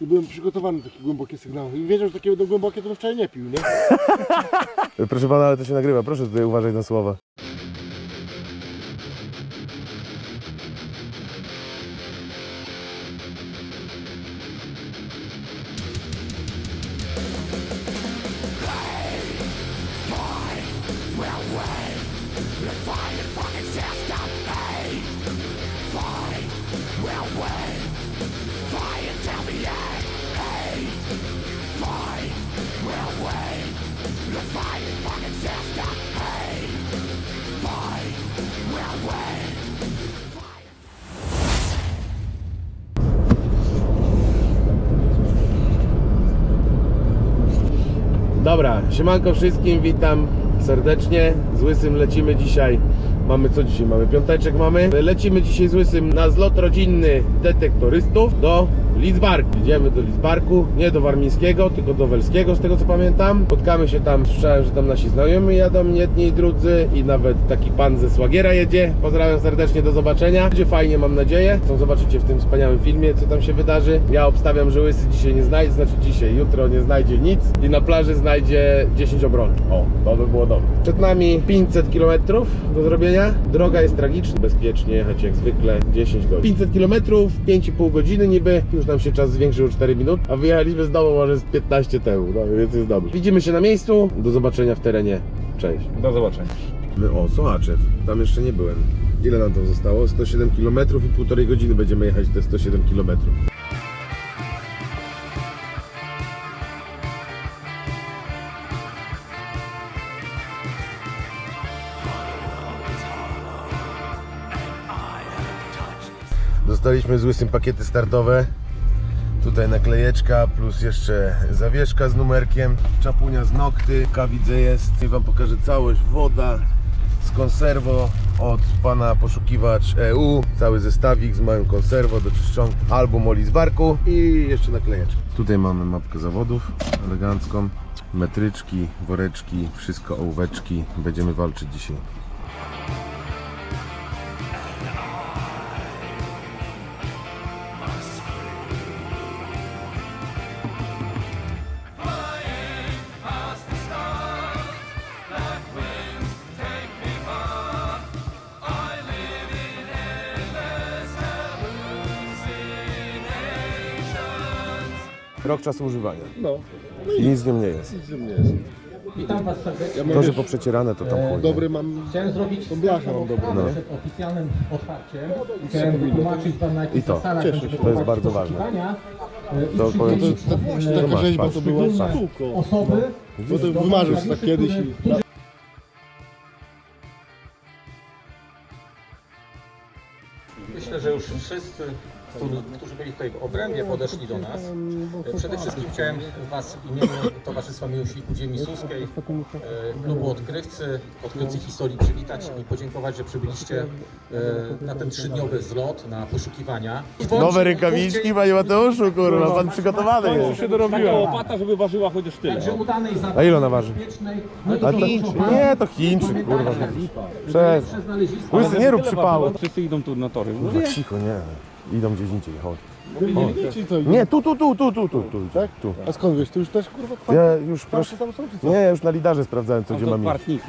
I byłem przygotowany na takie głębokie sygnały. I wiedział, że takie będą głębokie, to bym wczoraj nie pił, nie? Proszę pana, ale to się nagrywa. Proszę tutaj uważać na słowa. Dobra, siemanko wszystkim, witam serdecznie. Z Łysym lecimy dzisiaj. Mamy co dzisiaj? Mamy piąteczek mamy. Lecimy dzisiaj z Łysym na zlot rodzinny detektorystów do Lidzbarku. Idziemy do Lidzbarku, nie do Warmińskiego, tylko do Welskiego, z tego co pamiętam. Spotkamy się tam, słyszałem, że tam nasi znajomi jadą, jedni i drudzy i nawet taki pan ze Słagiera jedzie. Pozdrawiam serdecznie, do zobaczenia. Będzie fajnie, mam nadzieję. Co zobaczycie w tym wspaniałym filmie, co tam się wydarzy. Ja obstawiam, że Łysy dzisiaj nie znajdzie, znaczy dzisiaj, jutro nie znajdzie nic i na plaży znajdzie 10 obronów. O, to by było dobre. Przed nami 500 km do zrobienia. Droga jest tragiczna, bezpiecznie jechać jak zwykle 10 godzin. 500 km, 5,5 godziny niby, już nam się czas zwiększył o 4 minut, a wyjechaliśmy z domu może z 15 temu, no więc jest dobrze. Widzimy się na miejscu, do zobaczenia w terenie. Cześć. Do zobaczenia. My, o, Sołaczew, tam jeszcze nie byłem. Ile nam tam zostało? 107 km i półtorej godziny będziemy jechać te 107 km. Dostaliśmy z Łysym pakiety startowe. Tutaj naklejeczka plus jeszcze zawieszka z numerkiem, czapunia z nokty, widzę jest. I Wam pokażę całość, woda z konserwo od pana poszukiwacz EU, cały zestawik z małym konserwo do czyszczonki, album Oli z barku i jeszcze naklejeczka. Tutaj mamy mapkę zawodów elegancką, metryczki, woreczki, wszystko ołóweczki, będziemy walczyć dzisiaj. Rok czasu używania. No. I nic z nim nie jest. Nic ze mnie jest. Witam Was serdecznie. Ja To, że wiesz, poprzecierane to tam chuj. dobry mam... Chciałem zrobić Tą blachę mam dobrą, no. przed oficjalnym otwarciem. Chciałem wytłumaczyć Wam na I jakich to. zasadach Cieszę się. To jest prowadzić bardzo ważne. poszukiwania, e, i To powiem ci- To, właśnie e, taka masz, rzeźba patrz. to była szczególne sztuką. osoby. Bo to wymarzył się tak kiedyś i... Myślę, że już wszyscy, którzy, którzy byli tutaj w obrębie, podeszli do nas. Przede wszystkim chciałem Was w imieniu Towarzystwa Miłośników Ziemi Suskiej, e, klubu Odkrywcy, Odkrywcy Historii przywitać i podziękować, że przybyliście e, na ten trzydniowy zlot, na poszukiwania. Nowe rękawiczki, panie Mateuszu, kurwa, pan przygotowany jest. Taka łopata, żeby ważyła chociaż tyle. Także udanej zabawy A ile ona waży? A to, nie, to Chińczyk, kurwa. Przez. Łysy, nie rób przypału. Wszyscy idą tu na tory. Kurwa, cicho, nie. Idą gdzieś indziej, chodź. Czy co? Nie, tu, tu, tu, tu, tu, tu, tu. Tak? tu. A skąd wiesz? Ty już też kurwa kwar... Ja już proszę. tam są czy co? Nie, ja już na lidarze sprawdzałem, co gdzie mam iść. Kwartniki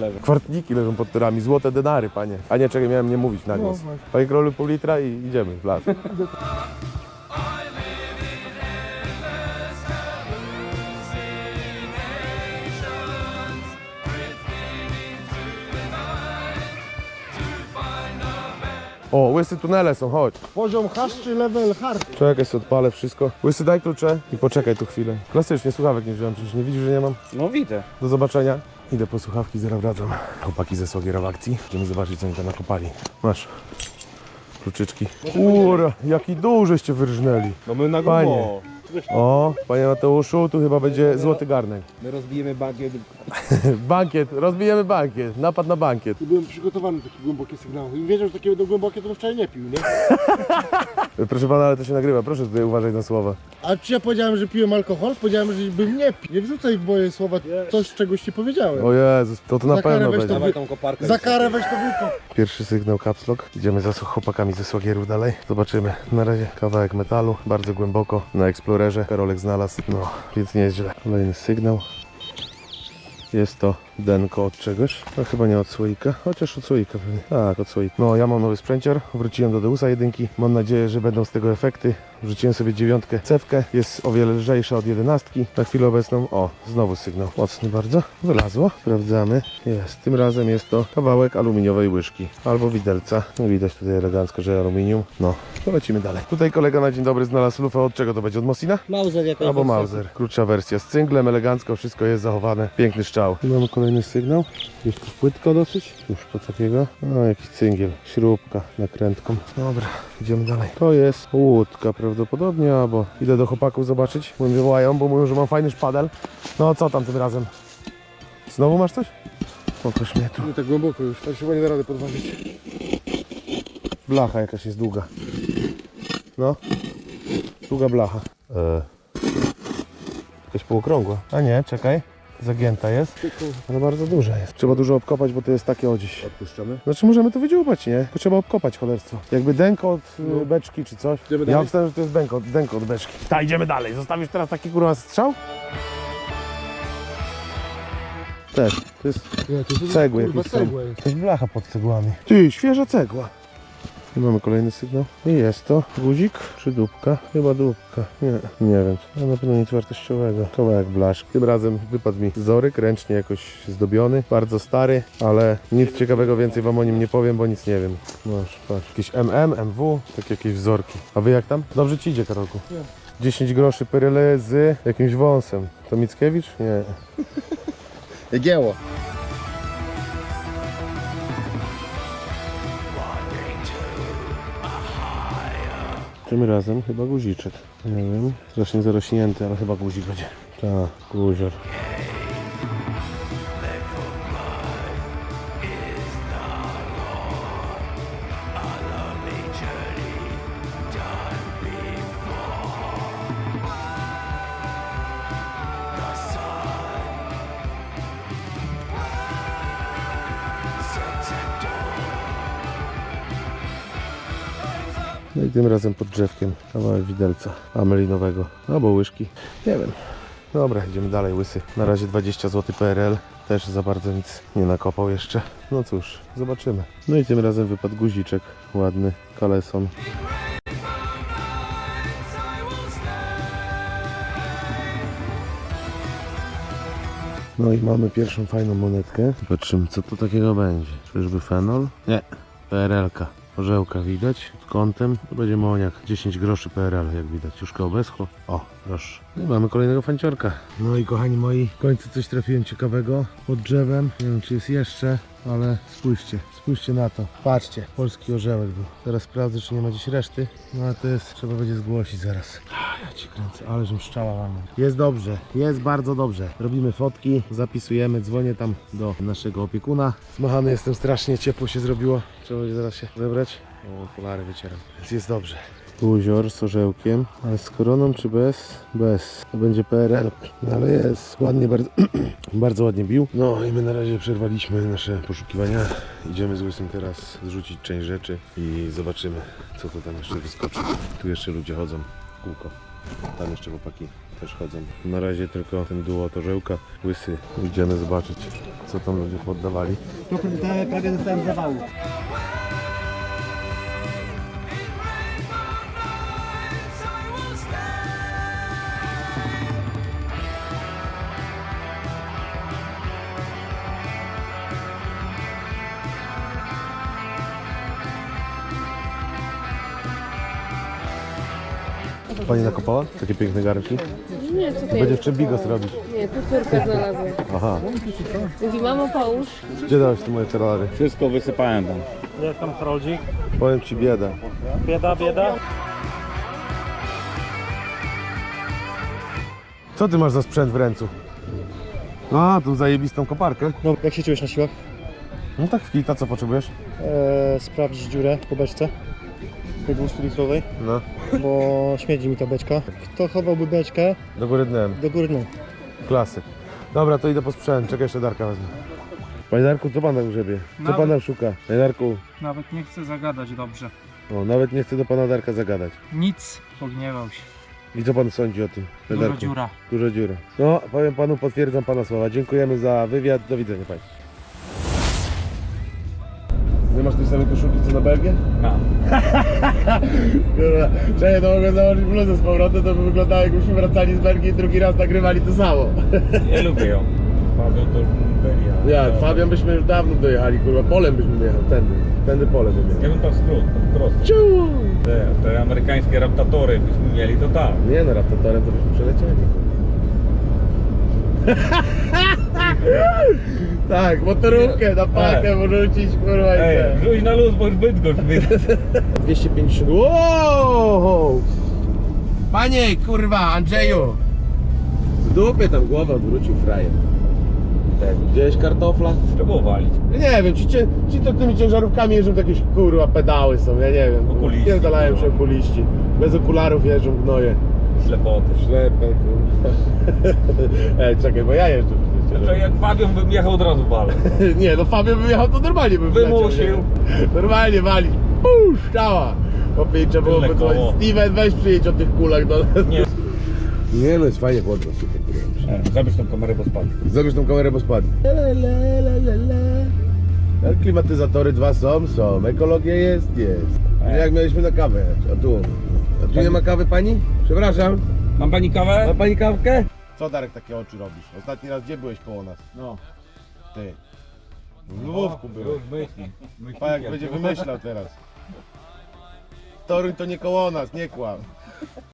lewe. Kwartniki leżą pod torami, złote denary, panie. A nie, czekaj, miałem nie mówić na głos. Panie królu, pół litra i idziemy w las. O, łysy tunele są, chodź. Poziom hasz czy level hard? Czekaj, sobie odpalę wszystko. Łysy, daj klucze i poczekaj tu chwilę. Klasycznie, słuchawek nie wziąłem, przecież nie widzisz, że nie mam? No widzę. Do zobaczenia. Idę po słuchawki, zaraz wracam. Chłopaki ze Słagiera w akcji. Idziemy zobaczyć, co oni tam nakopali. Masz. Kluczyczki. Ura, jaki dużyście wyrżnęli. No my na Panie. O, panie Mateuszu, tu chyba będzie złoty garnek. My rozbijemy bagiet. bankiet, rozbijemy bankiet. Napad na bankiet. I byłem przygotowany na takie głębokie sygnały. I wiedział, że takie będą głębokie, to bym wczoraj nie pił, nie? Proszę pana, ale to się nagrywa. Proszę tutaj uważać na słowa. A czy ja powiedziałem, że piłem alkohol? Powiedziałem, że bym nie pił. Nie wrzucaj w moje słowa coś, czegoś ci powiedziałem. O Jezus, to to na Za karę pewno weź będzie. to Dawaj tą koparkę. Za karę weź to wykop. Pierwszy sygnał caps lock. Idziemy za chłopakami ze Słagierów dalej. Zobaczymy. Na razie kawałek metalu, bardzo głęboko na Explorerze. Karolek znalazł, no więc nie jest źle. Kolejny sygnał. Jest to denko od czegoś. No chyba nie od słoika, chociaż od słoika pewnie. Tak, od słoika. No ja mam nowy sprzęcior, wróciłem do Deusa jedynki. Mam nadzieję, że będą z tego efekty. Wrzuciłem sobie dziewiątkę cewkę, jest o wiele lżejsza od jedenastki. Na chwilę obecną, o, znowu sygnał. Mocny bardzo. Wylazło. Sprawdzamy. Jest. Tym razem jest to kawałek aluminiowej łyżki. Albo widelca. No, widać tutaj elegancko, że aluminium. No, to lecimy dalej. Tutaj kolega na dzień dobry znalazł lufę. Od czego to będzie? Od Mosina? Mauser jakoś. Albo Mauser. Krótsza wersja z cynglem, elegancko, wszystko jest zachowane. Piękny mamy kolejny sygnał. Jest tu płytko dosyć. Cóż to takiego? No, jakiś cyngiel. Śrubka nakrętką. Dobra, idziemy dalej. To jest łódka prawdopodobnie, albo idę do chłopaków zobaczyć. Mówię, wołają, bo mówią, że mam fajny szpadel. No, co tam tym razem? Znowu masz coś? Pokaż mnie tu. Nie tak głęboko już, tak się chyba nie da rady podważyć. Blacha jakaś jest długa. No. Długa blacha. E. Jakaś półokrągła. A nie, czekaj. Zagięta jest. Ale bardzo duża jest. Trzeba dużo obkopać, bo to jest takie o dziś. Odpuszczamy. Znaczy możemy to wydziłać, nie? Tylko trzeba obkopać cholerstwo. Jakby denko od y, beczki czy coś. Idziemy Ja dalej? myślałem, że to jest denko, denko od beczki. Ta, idziemy dalej. Zostawisz teraz taki kurwa strzał? Też. To jest to jest Cegły kurwa, jakieś cegła jest. Jakaś blacha pod cegłami. Ty, świeża cegła. I mamy kolejny sygnał. I jest to guzik czy dupka? Chyba dupka. Nie, nie wiem. No, na pewno nic wartościowego. Kawałek blaszki. Tym razem wypadł mi zoryk, ręcznie jakoś zdobiony. Bardzo stary, ale nic ciekawego więcej wam o nim nie powiem, bo nic nie wiem. Masz, patrz. Jakieś MM, MW, takie jakieś wzorki. A wy jak tam? Dobrze ci idzie, Karolku? 10 groszy peryle z jakimś wąsem. To Mickiewicz? Nie. Jagiełło. Tym razem chyba guziczek. Nie wiem. Strasznie zarośnięty, ale chyba guzik będzie. Tak, guzior. No i tym razem pod drzewkiem kawałek widelca amelinowego albo łyżki. Nie wiem. Dobra, idziemy dalej, łysy. Na razie 20 zł PRL. Też za bardzo nic nie nakopał jeszcze. No cóż, zobaczymy. No i tym razem wypadł guziczek. Ładny, kaleson. No i mamy pierwszą fajną monetkę. Zobaczymy, co to takiego będzie. Czyżby fenol? Nie. PRL-ka. Orzełka widać pod kątem. To będzie moniak. 10 groszy PRL, jak widać. Już koło beschło. O, proszę. No mamy kolejnego fanciorka. No i kochani moi, w końcu coś trafiłem ciekawego pod drzewem. Nie wiem, czy jest jeszcze, ale spójrzcie. Spójrzcie na to. Patrzcie, polski orzełek był. Teraz sprawdzę, czy nie ma gdzieś reszty. No ale to jest, trzeba będzie zgłosić zaraz. Ja ci kręcę, ale żem szczała łamał. Jest dobrze, jest bardzo dobrze. Robimy fotki, zapisujemy, dzwonię tam do naszego opiekuna. Zmachany jestem strasznie, ciepło się zrobiło. Trzeba będzie zaraz się zebrać. O, okulary wycieram. Więc jest dobrze. Guzior z orzełkiem, ale z koroną czy bez? Bez. To będzie PRL. No, ale jest ładnie, bardzo, bardzo ładnie bił. No i my na razie przerwaliśmy nasze poszukiwania. Idziemy z Łysym teraz zrzucić część rzeczy i zobaczymy, co to tam jeszcze wyskoczy. Tu jeszcze ludzie chodzą w kółko. Tam jeszcze chłopaki też chodzą. Na razie tylko ten duo to orzełka. Łysy. Idziemy zobaczyć, co tam ludzie poddawali. Prawie dostałem zawału. Pani nakopała? Takie piękne garnki? Nie, co ty? Będzie jeszcze bigos robić. Nie, tu córkę znalazłem. Aha. Mówi, mamo połóż. Gdzie dałeś te moje terrary? Wszystko wysypałem tam. Jak tam Haroldzik? Powiem ci biedę. Bieda, bieda? Co ty masz za sprzęt w ręcu? A, tą zajebistą koparkę. No, jak się czujesz na siłach? No tak w kita, co potrzebujesz? Eee, sprawdzić dziurę po beczce. Tej 200-litrowej, No, bo śmierdzi mi ta beczka. Kto chowałby beczkę do góry dnem. do góry dna? Klasyk. Dobra, to idę po sprzęt. Czekaj, jeszcze Darka wezmę. Panie Darku, co pan tam grzebie? Co Nawet- pan tam szuka? Panie Darku, Nawet nie chcę zagadać dobrze. o, nawet nie chcę do pana Darka zagadać. Nic, pogniewał się. I co pan sądzi o tym? Panie Duża Darku? dziura. Duża dziura. No, powiem panu, potwierdzam pana słowa. Dziękujemy za wywiad. Do widzenia państwu. Masz tej samej koszulki co na Belgię? Mam. Kurwa, czekaj, to mogę założyć bluzę z powrotem, to by wyglądało jakbyśmy wracali z Belgii i drugi raz nagrywali to samo. Ja lubię ją. Fabian to już byli. Jak, Fabian byśmy już dawno dojechali, kurwa, polem byśmy jechali, tędy, tędy polem bym Ja jechał. bym tam skrót, po prostu. Ciu! Te, te amerykańskie raptatory byśmy mieli, to tak. Nie no, raptatorem to byśmy przelecieli. tak, motorówkę na parkę wrzucić, kurwa i Ej, te. wrzuć na luz, bo już Bydgoszcz wyjdzie. 250. Wow! Panie, kurwa, Andrzeju! W dupie tam głowę odwrócił frajer. Tak, Gdzieś kartofla? trzeba walić. Nie wiem, ci, cie- ci to tymi ciężarówkami jeżdżą to jakieś kurwa pedały są, ja nie wiem. Okuliści, Pierdalają się kurwa. okuliści. Bez okularów jeżdżą gnoje. Ślepoty. Ślepę, kurwa. Ej, czekaj, bo ja jeżdżę przecież. To jak Fabian bym jechał od razu walę. Nie, no Fabio by jechał, to normalnie bym wleciał, Wymusił. nie? Normalnie wali. Pusz, ciała. Opie, trzeba byłoby Tyle to... koło. Steven, weź przyjedź o tych kulach do nas. Nie. Nie no, jest fajnie chłodno, super. kurwa. E, Zabierz tą kamerę, bo spadnie. Zabierz tą kamerę, bo spadnie. Le, le, le, le, le. Ale Klimatyzatory dwa są, są. Ekologia jest, jest. E. Jak mieliśmy na kawę. A tu? Tu nie ma kawy pani? Przepraszam. Mam pani kawę? Ma pani kawkę? Co Darek takie oczy robisz? Ostatni raz gdzie byłeś koło nas? No. Ty. W Lwówku byłeś. Już myśli. Myśli, Pa jak będzie wymyślał teraz. Toruń to nie koło nas, nie kłam.